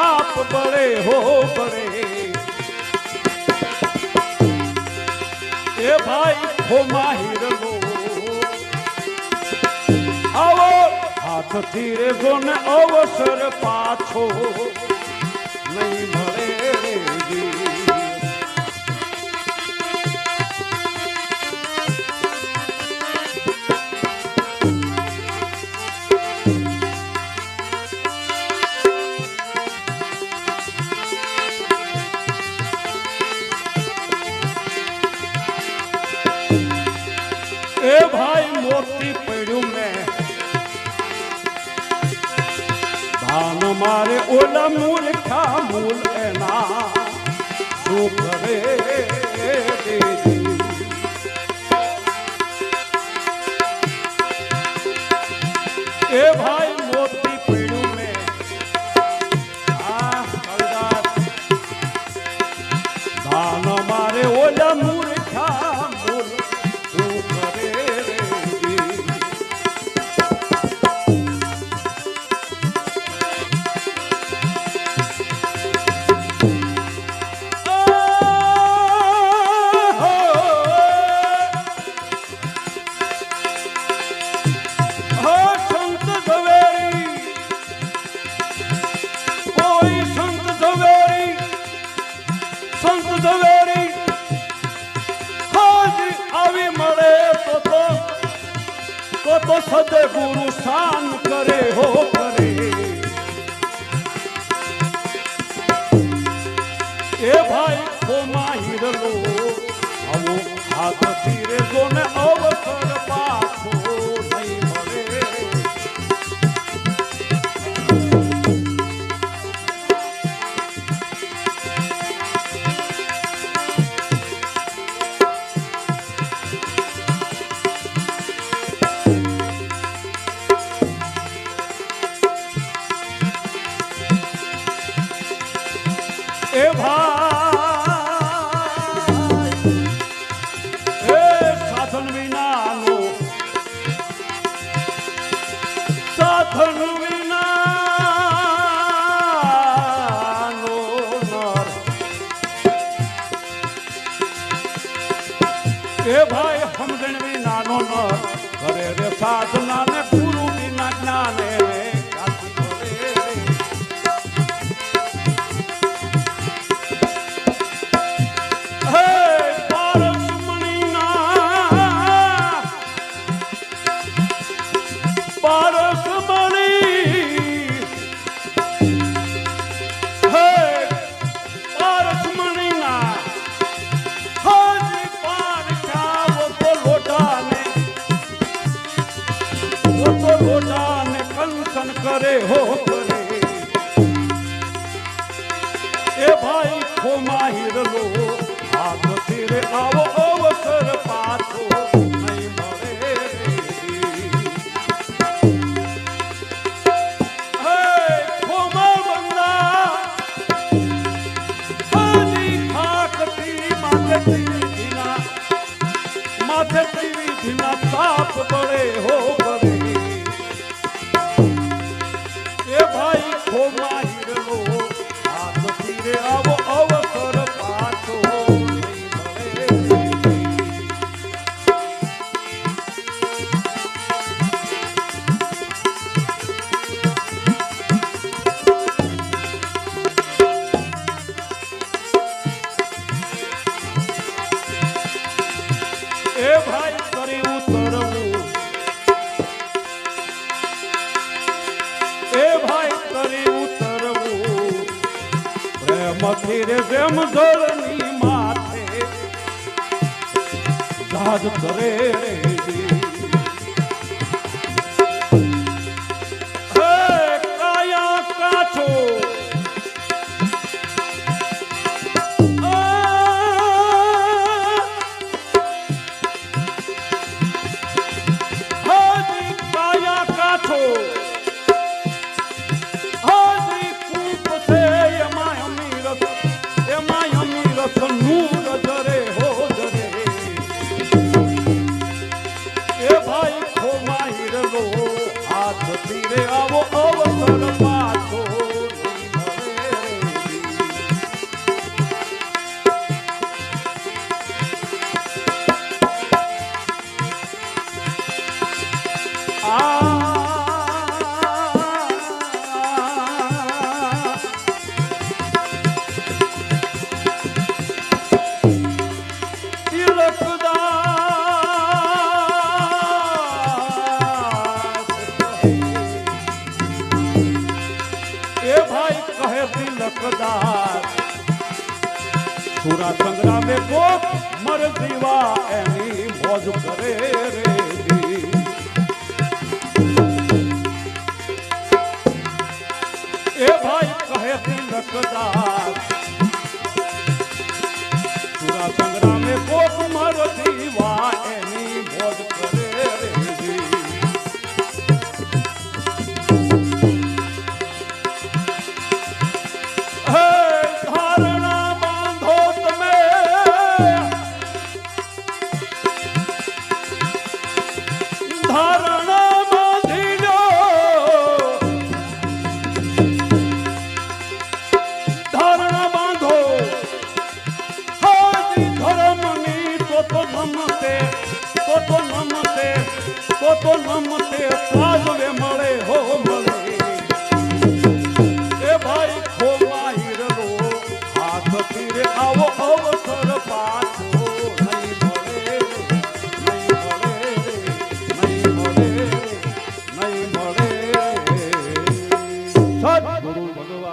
સાપ બળે હો બળે. એ ભાઈ હો માહિર આવો હાથથી રે ને અવસર પાછો. નહીં ભરે રે ઓલા મૂર્ખા મૂલ એના. શું કરે? તો તો સદે ગુરુ શાન કરે હો કરે. એ ભાઈ ખોમા હિરલો, આવો હાથથી રેજો ને એ ભાઈ, એ સાધન વિનાનો સાધન વિનાનો નર. એ ભાઈ, સમજણ વિનાનો નર. કરે રે સાધના ને ગુરુ વિના જ્ઞાને વો તો લોટાને કંસન કરે હો કરે. એ ભાઈ ખોમા હિરલો હાથથી રે આવો. પ્રેમથી રે જેમ જળની માથે. જહાજ તરે રે સંગ્રામે કોક મરજીવા એની મોજ કરે રે એ ભાઈ કહે તિલકદાર સુરા સંગ્રામ તો તો નમતે તો તો નમતે, સાજવે મળે, હો મળે. એ ભાઈ ખોવાઈ રલો હાથ પીરે આવો અવસર